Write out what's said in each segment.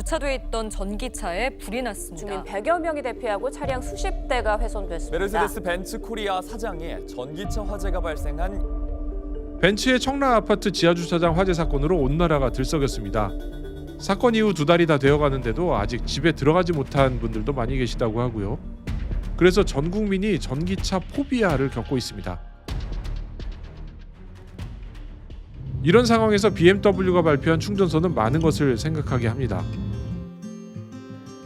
주차돼 있던 전기차에 불이 주민 났습니다. 100여 명이 대피하고 차량 수십 대가 훼손됐습니다. 메르세데스 벤츠 코리아 사장의 전기차 화재가 발생한 벤츠의 청라 아파트 지하 주차장 화재 사건으로 온 나라가 들썩였습니다. 사건 이후 두 달이 다 되어가는데도 아직 집에 들어가지 못한 분들도 많이 계시다고 하고요. 그래서 전 국민이 전기차 포비아를 겪고 있습니다. 이런 상황에서 BMW가 발표한 충전소는 많은 것을 생각하게 합니다.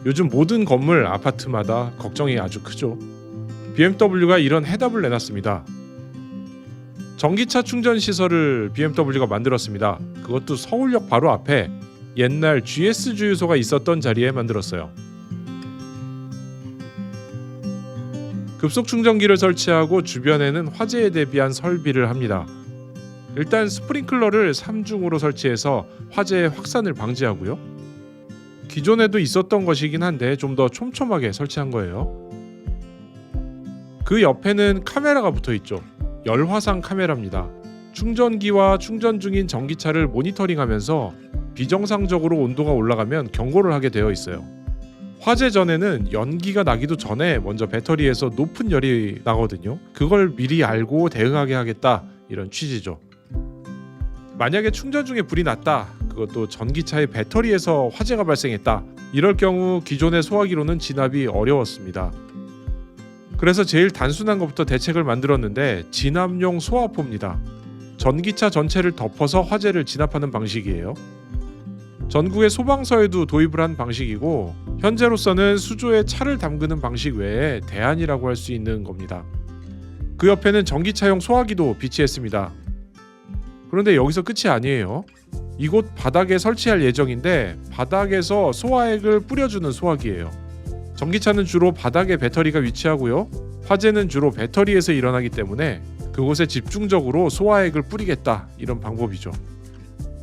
요즘 모든 건물 아파트마다 걱정이 아주 크죠. BMW가 이런 해답을 내놨습니다. 전기차 충전 시설을 BMW가 만들었습니다. 그것도 서울역 바로 앞에 옛날 GS 주유소가 있었던 자리에 만들었어요. 급속 충전기를 설치하고 주변에는 화재에 대비한 설비를 합니다. 일단 스프링클러를 3중으로 설치해서 화재의 확산을 방지하고요. 기존에도 있었던 것이긴 한데 좀 더 촘촘하게 설치한 거예요. 그 옆에는 카메라가 붙어 있죠. 열화상 카메라입니다. 충전기와 충전 중인 전기차를 모니터링하면서 비정상적으로 온도가 올라가면 경고를 하게 되어 있어요. 화재 전에는 연기가 나기도 전에 먼저 배터리에서 높은 열이 나거든요. 그걸 미리 알고 대응하게 하겠다 이런 취지죠. 만약에 충전 중에 불이 났다. 그것도 전기차의 배터리에서 화재가 발생했다. 이럴 경우 기존의 소화기로는 진압이 어려웠습니다. 그래서 제일 단순한 것부터 대책을 만들었는데 진압용 소화포입니다. 전기차 전체를 덮어서 화재를 진압하는 방식이에요. 전국의 소방서에도 도입을 한 방식이고 현재로서는 수조에 차를 담그는 방식 외에 대안이라고 할 수 있는 겁니다. 그 옆에는 전기차용 소화기도 비치했습니다. 그런데 여기서 끝이 아니에요. 이곳 바닥에 설치할 예정인데 바닥에서 소화액을 뿌려주는 소화기예요. 전기차는 주로 바닥에 배터리가 위치하고요. 화재는 주로 배터리에서 일어나기 때문에 그곳에 집중적으로 소화액을 뿌리겠다 이런 방법이죠.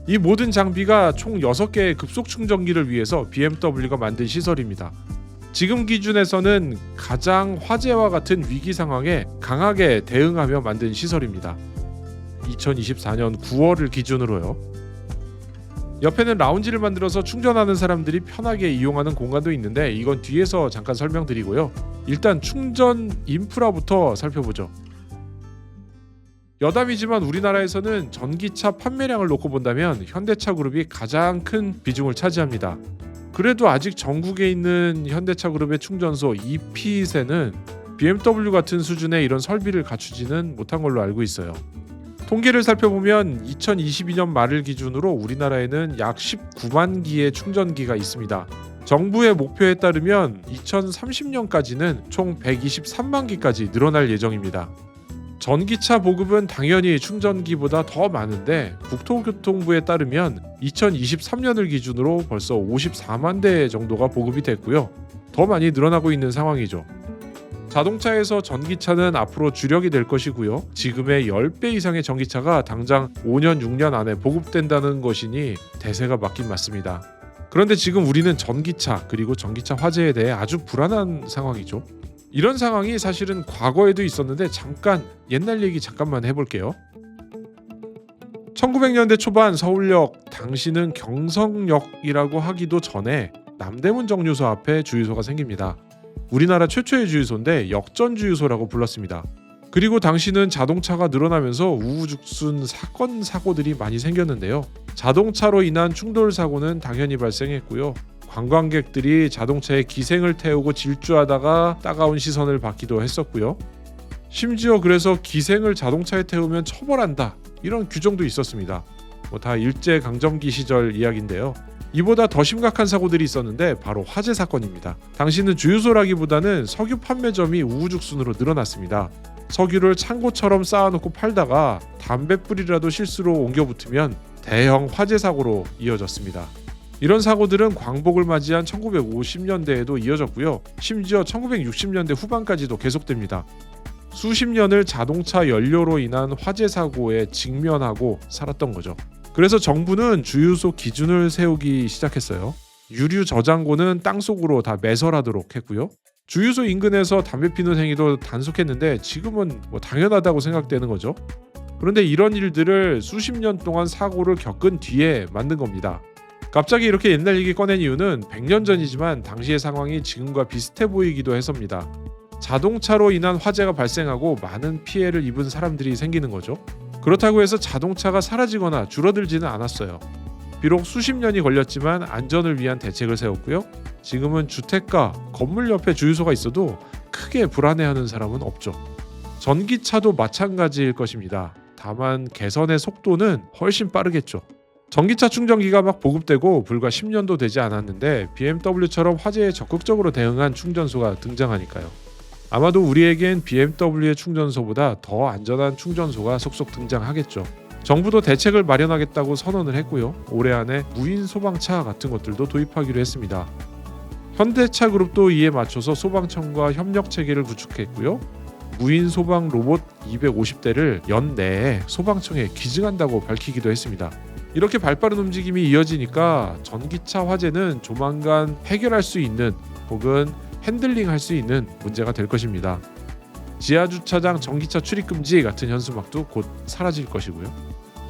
이 모든 장비가 총 6개의 급속 충전기를 위해서 BMW가 만든 시설입니다. 지금 기준에서는 가장 화재와 같은 위기 상황에 강하게 대응하며 만든 시설입니다. 2024년 9월을 기준으로요. 옆에는 라운지를 만들어서 충전하는 사람들이 편하게 이용하는 공간도 있는데 이건 뒤에서 잠깐 설명드리고요. 일단 충전 인프라부터 살펴보죠. 여담이지만 우리나라에서는 전기차 판매량을 놓고 본다면 현대차 그룹이 가장 큰 비중을 차지합니다. 그래도 아직 전국에 있는 현대차 그룹의 충전소 EPS에는 BMW 같은 수준의 이런 설비를 갖추지는 못한 걸로 알고 있어요. 통계를 살펴보면 2022년 말을 기준으로 우리나라에는 약 19만 기의 충전기가 있습니다. 정부의 목표에 따르면 2030년까지는 총 123만 기까지 늘어날 예정입니다. 전기차 보급은 당연히 충전기보다 더 많은데 국토교통부에 따르면 2023년을 기준으로 벌써 54만 대 정도가 보급이 됐고요. 더 많이 늘어나고 있는 상황이죠. 자동차에서 전기차는 앞으로 주력이 될 것이고요. 지금의 10배 이상의 전기차가 당장 5년, 6년 안에 보급된다는 것이니 대세가 맞긴 맞습니다. 그런데 지금 우리는 전기차 그리고 전기차 화재에 대해 아주 불안한 상황이죠. 이런 상황이 사실은 과거에도 있었는데 잠깐 옛날 얘기 잠깐만 해볼게요. 1900년대 초반 서울역 당시는 경성역이라고 하기도 전에 남대문 정류소 앞에 주유소가 생깁니다. 우리나라 최초의 주유소인데 역전 주유소라고 불렀습니다. 그리고 당시는 자동차가 늘어나면서 우후죽순 사건 사고들이 많이 생겼는데요. 자동차로 인한 충돌 사고는 당연히 발생했고요. 관광객들이 자동차에 기생을 태우고 질주하다가 따가운 시선을 받기도 했었고요. 심지어 그래서 기생을 자동차에 태우면 처벌한다 이런 규정도 있었습니다. 뭐 다 일제 강점기 시절 이야기인데요. 이보다 더 심각한 사고들이 있었는데 바로 화재 사건입니다. 당시는 주유소라기보다는 석유 판매점이 우후죽순으로 늘어났습니다. 석유를 창고처럼 쌓아놓고 팔다가 담뱃불이라도 실수로 옮겨 붙으면 대형 화재 사고로 이어졌습니다. 이런 사고들은 광복을 맞이한 1950년대에도 이어졌고요. 심지어 1960년대 후반까지도 계속됩니다. 수십 년을 자동차 연료로 인한 화재 사고에 직면하고 살았던 거죠. 그래서 정부는 주유소 기준을 세우기 시작했어요. 유류 저장고는 땅속으로 다 매설하도록 했고요. 주유소 인근에서 담배 피는 행위도 단속했는데 지금은 뭐 당연하다고 생각되는 거죠. 그런데 이런 일들을 수십 년 동안 사고를 겪은 뒤에 만든 겁니다. 갑자기 이렇게 옛날 얘기 꺼낸 이유는 100년 전이지만 당시의 상황이 지금과 비슷해 보이기도 해서입니다. 자동차로 인한 화재가 발생하고 많은 피해를 입은 사람들이 생기는 거죠. 그렇다고 해서 자동차가 사라지거나 줄어들지는 않았어요. 비록 수십 년이 걸렸지만 안전을 위한 대책을 세웠고요. 지금은 주택가, 건물 옆에 주유소가 있어도 크게 불안해하는 사람은 없죠. 전기차도 마찬가지일 것입니다. 다만 개선의 속도는 훨씬 빠르겠죠. 전기차 충전기가 막 보급되고 불과 10년도 되지 않았는데 BMW처럼 화재에 적극적으로 대응한 충전소가 등장하니까요. 아마도 우리에겐 BMW의 충전소보다 더 안전한 충전소가 속속 등장하겠죠. 정부도 대책을 마련하겠다고 선언을 했고요. 올해 안에 무인 소방차 같은 것들도 도입하기로 했습니다. 현대차 그룹도 이에 맞춰서 소방청과 협력 체계를 구축했고요. 무인 소방 로봇 250대를 연내에 소방청에 기증한다고 밝히기도 했습니다. 이렇게 발빠른 움직임이 이어지니까 전기차 화재는 조만간 해결할 수 있는 혹은 핸들링 할 수 있는 문제가 될 것입니다. 지하 주차장 전기차 출입 금지 같은 현수막도 곧 사라질 것이고요.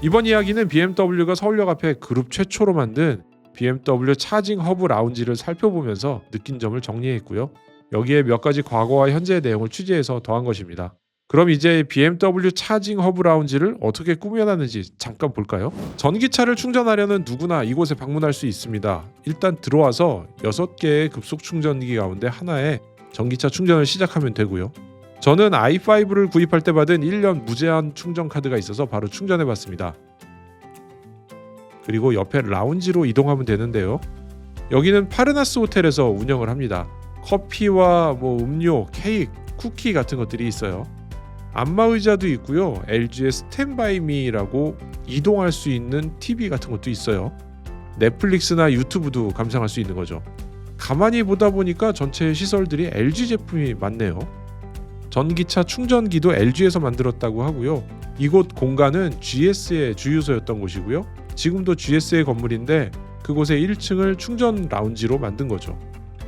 이번 이야기는 BMW가 서울역 앞에 그룹 최초로 만든 BMW 차징 허브 라운지를 살펴보면서 느낀 점을 정리했고요. 여기에 몇 가지 과거와 현재의 내용을 취재해서 더한 것입니다. 그럼 이제 BMW 차징 허브 라운지를 어떻게 꾸며놨는지 잠깐 볼까요? 전기차를 충전하려는 누구나 이곳에 방문할 수 있습니다. 일단 들어와서 6개의 급속 충전기 가운데 하나에 전기차 충전을 시작하면 되고요. 저는 i5를 구입할 때 받은 1년 무제한 충전 카드가 있어서 바로 충전해 봤습니다. 그리고 옆에 라운지로 이동하면 되는데요. 여기는 파르나스 호텔에서 운영을 합니다. 커피와 뭐 음료, 케이크, 쿠키 같은 것들이 있어요. 안마 의자도 있고요. LG의 스탠바이미라고 이동할 수 있는 TV 같은 것도 있어요. 넷플릭스나 유튜브도 감상할 수 있는 거죠. 가만히 보다 보니까 전체 시설들이 LG 제품이 많네요. 전기차 충전기도 LG에서 만들었다고 하고요. 이곳 공간은 GS의 주유소였던 곳이고요. 지금도 GS의 건물인데 그곳의 1층을 충전 라운지로 만든 거죠.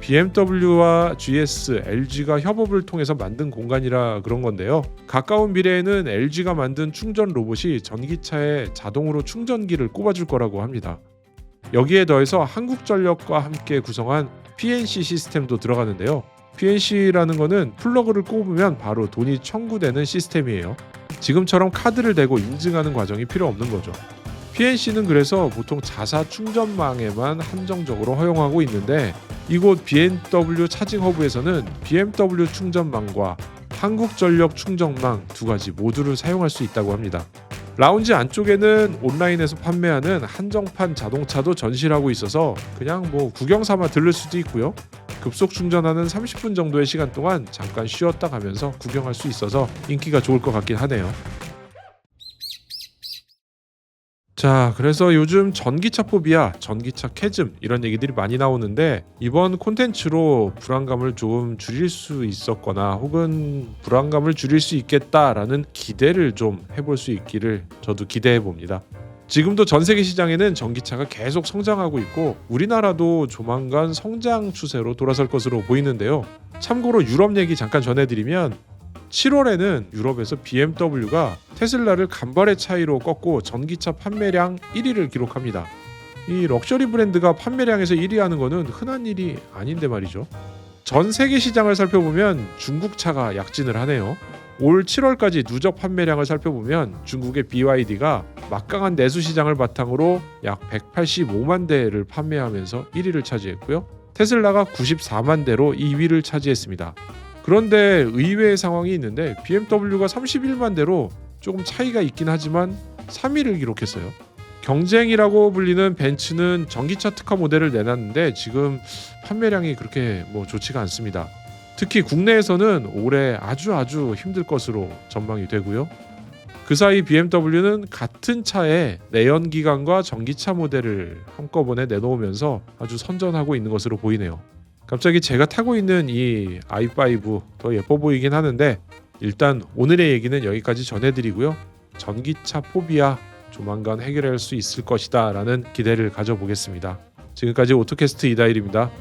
BMW와 GS, LG가 협업을 통해서 만든 공간이라 그런 건데요. 가까운 미래에는 LG가 만든 충전 로봇이 전기차에 자동으로 충전기를 꼽아줄 거라고 합니다. 여기에 더해서 한국전력과 함께 구성한 PNC 시스템도 들어가는데요. PNC라는 거는 플러그를 꼽으면 바로 돈이 청구되는 시스템이에요. 지금처럼 카드를 대고 인증하는 과정이 필요 없는 거죠. PNC는 그래서 보통 자사 충전망에만 한정적으로 허용하고 있는데 이곳 BMW 차징 허브에서는 BMW 충전망과 한국전력 충전망 두 가지 모두를 사용할 수 있다고 합니다. 라운지 안쪽에는 온라인에서 판매하는 한정판 자동차도 전시를 하고 있어서 그냥 뭐 구경 삼아 들를 수도 있고요. 급속 충전하는 30분 정도의 시간 동안 잠깐 쉬었다 가면서 구경할 수 있어서 인기가 좋을 것 같긴 하네요. 자, 그래서 요즘 전기차 포비아, 전기차 캐즘 이런 얘기들이 많이 나오는데 이번 콘텐츠로 불안감을 좀 줄일 수 있었거나 혹은 불안감을 줄일 수 있겠다라는 기대를 좀 해볼 수 있기를 저도 기대해 봅니다. 지금도 전 세계 시장에는 전기차가 계속 성장하고 있고 우리나라도 조만간 성장 추세로 돌아설 것으로 보이는데요. 참고로 유럽 얘기 잠깐 전해드리면 7월에는 유럽에서 BMW가 테슬라를 간발의 차이로 꺾고 전기차 판매량 1위를 기록합니다. 이 럭셔리 브랜드가 판매량에서 1위 하는 거는 흔한 일이 아닌데 말이죠. 전 세계 시장을 살펴보면 중국 차가 약진을 하네요. 올 7월까지 누적 판매량을 살펴보면 중국의 BYD가 막강한 내수 시장을 바탕으로 약 185만 대를 판매하면서 1위를 차지했고요. 테슬라가 94만 대로 2위를 차지했습니다. 그런데 의외의 상황이 있는데 BMW가 31만 대로 조금 차이가 있긴 하지만 3위를 기록했어요. 경쟁이라고 불리는 벤츠는 전기차 특화 모델을 내놨는데 지금 판매량이 그렇게 뭐 좋지가 않습니다. 특히 국내에서는 올해 아주 아주 힘들 것으로 전망이 되고요. 그 사이 BMW는 같은 차에 내연 기관과 전기차 모델을 한꺼번에 내놓으면서 아주 선전하고 있는 것으로 보이네요. 갑자기 제가 타고 있는 이 i5 더 예뻐 보이긴 하는데 일단 오늘의 얘기는 여기까지 전해드리고요. 전기차 포비아 조만간 해결할 수 있을 것이다 라는 기대를 가져보겠습니다. 지금까지 오토캐스트 이다일입니다.